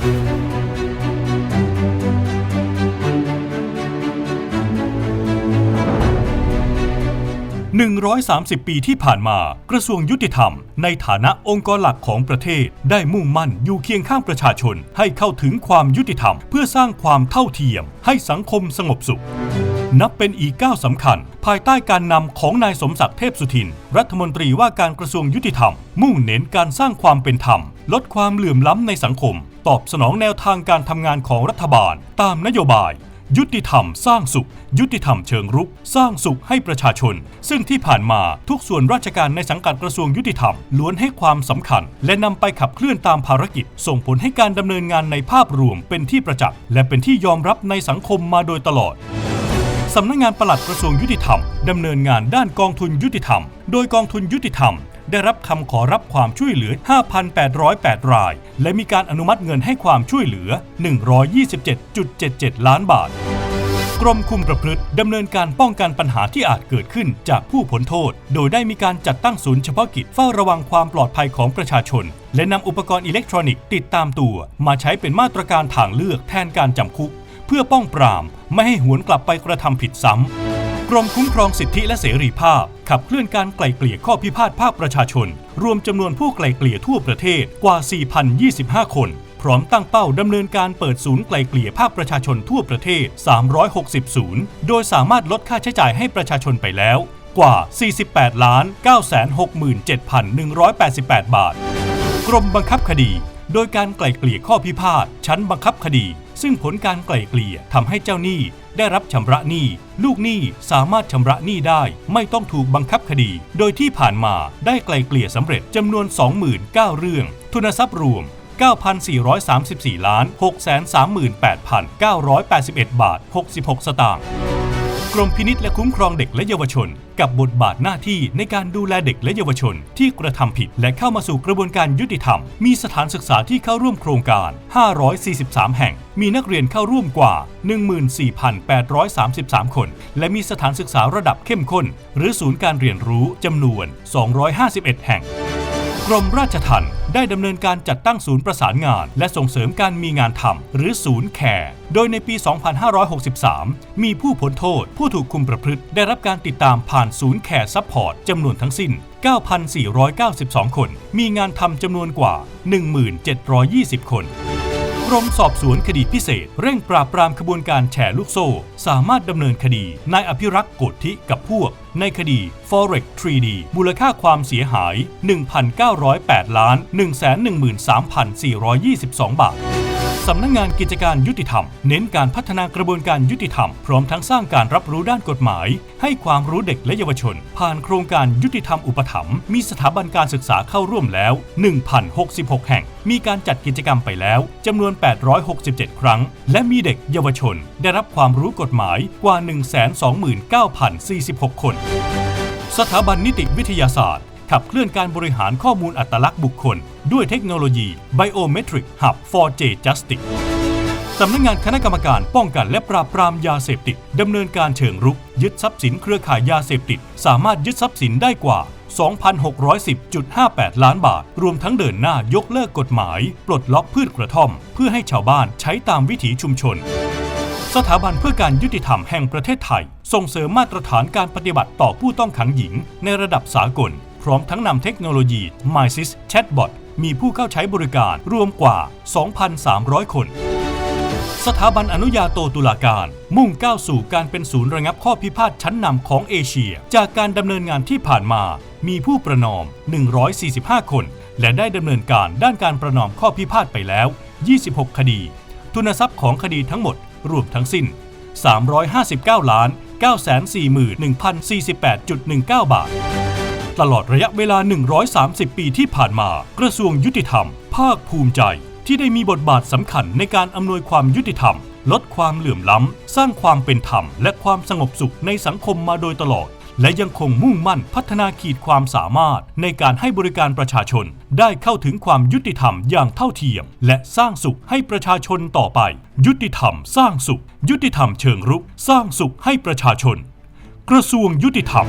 130 ปีที่ผ่านมากระทรวงยุติธรรม ในฐานะองค์กรหลักของประเทศ ได้มุ่งมั่นอยู่เคียงข้างประชาชน ให้เข้าถึงความยุติธรรม เพื่อสร้างความเท่าเทียม ให้สังคมสงบสุข นับเป็นอีกก้าวสำคัญ ภายใต้การนำของนายสมศักดิ์เทพสุทิน รัฐมนตรีว่าการกระทรวงยุติธรรม มุ่งเน้นการสร้างความเป็นธรรม ลดความเหลื่อมล้ำในสังคม ตอบสนองแนวทางการทำงานของรัฐบาล ตามนโยบาย ยุติธรรมสร้างสุข ยุติธรรมเชิงรุก สร้างสุขให้ประชาชน ซึ่งที่ผ่านมาทุกส่วนราชการในสังกัดกระทรวงยุติธรรมล้วนให้ความสำคัญ และนำไปขับเคลื่อนตามภารกิจ ส่งผลให้การดำเนินงานในภาพรวมเป็นที่ประจักษ์และเป็นที่ยอมรับในสังคมมาโดยตลอดสำนักงานปลัดกระทรวงยุติธรรมดำเนินงานด้านกองทุนยุติธรรม โดยกองทุนยุติธรรม ได้รับคำขอรับความช่วยเหลือ 5,808 ราย และมีการอนุมัติเงินให้ความช่วยเหลือ 127.77 ล้านบาท กรมคุมประพฤติดำเนินการป้องกันปัญหาที่อาจเกิดขึ้นจากผู้พ้นโทษ โดยได้มีการจัดตั้งศูนย์เฉพาะกิจเฝ้าระวังความปลอดภัยของประชาชน และนำอุปกรณ์อิเล็กทรอนิกส์ติดตามตัว มาใช้เป็นมาตรการทางเลือกแทนการจำคุก เพื่อป้องปราม ไม่ให้หวนกลับไปกระทำผิดซ้ำ รมคุ้มครองสิทธิและเสรีภาพ ขับเคลื่อนการไกล่เกลี่ยข้อพิพาทภาคประชาชน รวมจำนวนผู้ไกล่เกลี่ยทั่วประเทศกว่า 4,025 คน พร้อมตั้งเป้าดำเนินการเปิดศูนย์ไกล่เกลี่ยภาคประชาชนทั่วประเทศ 360 ศูนย์ โดยสามารถลดค่าใช้จ่ายให้ประชาชนไปแล้ว กว่า 48 ล้าน 967,188 บาท กรมบังคับคดี โดยการไกล่เกลี่ยข้อพิพาทชั้นบังคับคดี ซึ่งผลการไกล่เกลี่ยทำให้เจ้าหนี้ได้รับชำระหนี้ ลูกหนี้สามารถชำระหนี้ได้ ไม่ต้องถูกบังคับคดี โดยที่ผ่านมาได้ไกล่เกลี่ยสำเร็จจำนวน 29เรื่อง ทุนทรัพย์รวม 9,434ล้าน638,981 บาท 66 สตางค์ กรมพินิษและคุ้มครองเด็กและเยาวชน กับบทบาทหน้าที่ในการดูแลเด็กและเยาวชน ที่กระทำผิดและเข้ามาสู่กระบวนการยุติธรรม มีสถานศึกษาที่เข้าร่วมโครงการ 543 แห่ง มีนักเรียนเข้าร่วมกว่า 14,833 คน และมีสถานศึกษาระดับเข้มข้น หรือศูนย์การเรียนรู้จำนวน 251 แห่ง รมราชทัณฑ์ได้ดำเนินการจัดตั้งศูนย์ประสานงาน และส่งเสริมการมีงานทำหรือศูนย์แคร์ โดยในปี 2563 มีผู้พ้นโทษ ผู้ถูกคุมประพฤติ ได้รับการติดตามผ่านศูนย์แคร์ซัพพอร์ตจำนวนทั้งสิ้น 9,492 คน มีงานทำจำนวนกว่า 1,720 คน รมสอบสวนคดีพิเศษ เร่งปราบปรามขบวนการแชร์ลูกโซ่ สามารถดำเนินคดีนายอภิรักษ์โกธิกับพวก ในคดี Forex 3D มูลค่าความเสียหาย 1,908ล้าน113,422 บาท สำนักงงานกิจการยุติธรรม เน้นการพัฒนากระบวนการยุติธรรม พร้อมทั้งสร้างการรับรู้ด้านกฎหมาย ให้ความรู้เด็กและเยาวชน ผ่านโครงการยุติธรรมอุปถัมภ์มีสถาบันการศึกษาเข้าร่วมแล้ว 1,066 แห่ง มีการจัดกิจกรรมไปแล้วจำนวน 867 ครั้ง และมีเด็กเยาวชน ได้รับความรู้กฎหมายกว่า 129,046 คน สถาบันนิติวิทยาศาสตร์ ขับเคลื่อนการบริหารข้อมูลอัตลักษณ์บุคคล ด้วยเทคโนโลยี Biometric Hub 4J Justice สำนักงานคณะกรรมการป้องกันและปราบปรามยาเสพติด ดำเนินการเชิงรุก ยึดทรัพย์สินเครือข่ายยาเสพติด สามารถยึดทรัพย์สินได้กว่า 2,610.58 ล้านบาท รวมทั้งเดินหน้ายกเลิกกฎหมาย ปลดล็อกพืชกระท่อม เพื่อให้ชาวบ้านใช้ตามวิถีชุมชน สถาบันเพื่อการยุติธรรมแห่งประเทศไทย ส่งเสริมมาตรฐานการปฏิบัติต่อผู้ต้องขังหญิงในระดับสากล พร้อมทั้งนำเทคโนโลยี MySys Chatbot มีผู้เข้าใช้บริการรวมกว่า 2,300 คน สถาบันอนุญาโตตุลาการ มุ่งก้าวสู่การเป็นศูนย์ระงับข้อพิพาทชั้นนำของเอเชีย จากการดำเนินงานที่ผ่านมา มีผู้ประนอม 145 คน และได้ดำเนินการด้านการประนอมข้อพิพาทไปแล้ว 26 คดี ทุนทรัพย์ของคดีทั้งหมดรวมทั้งสิ้น 359ล้าน941,048.19 บาท ตลอดระยะเวลา 130 ปีที่ผ่านมา กระทรวงยุติธรรม ภาคภูมิใจ ที่ได้มีบทบาทสำคัญในการอำนวยความยุติธรรม ลดความเหลื่อมล้ำ สร้างความเป็นธรรม และความสงบสุขในสังคมมาโดยตลอด และยังคงมุ่งมั่นพัฒนาขีดความสามารถ ในการให้บริการประชาชน ได้เข้าถึงความยุติธรรมอย่างเท่าเทียม และสร้างสุขให้ประชาชนต่อไป ยุติธรรม สร้างสุข ยุติธรรมเชิงรุก สร้างสุขให้ประชาชน กระทรวงยุติธรรม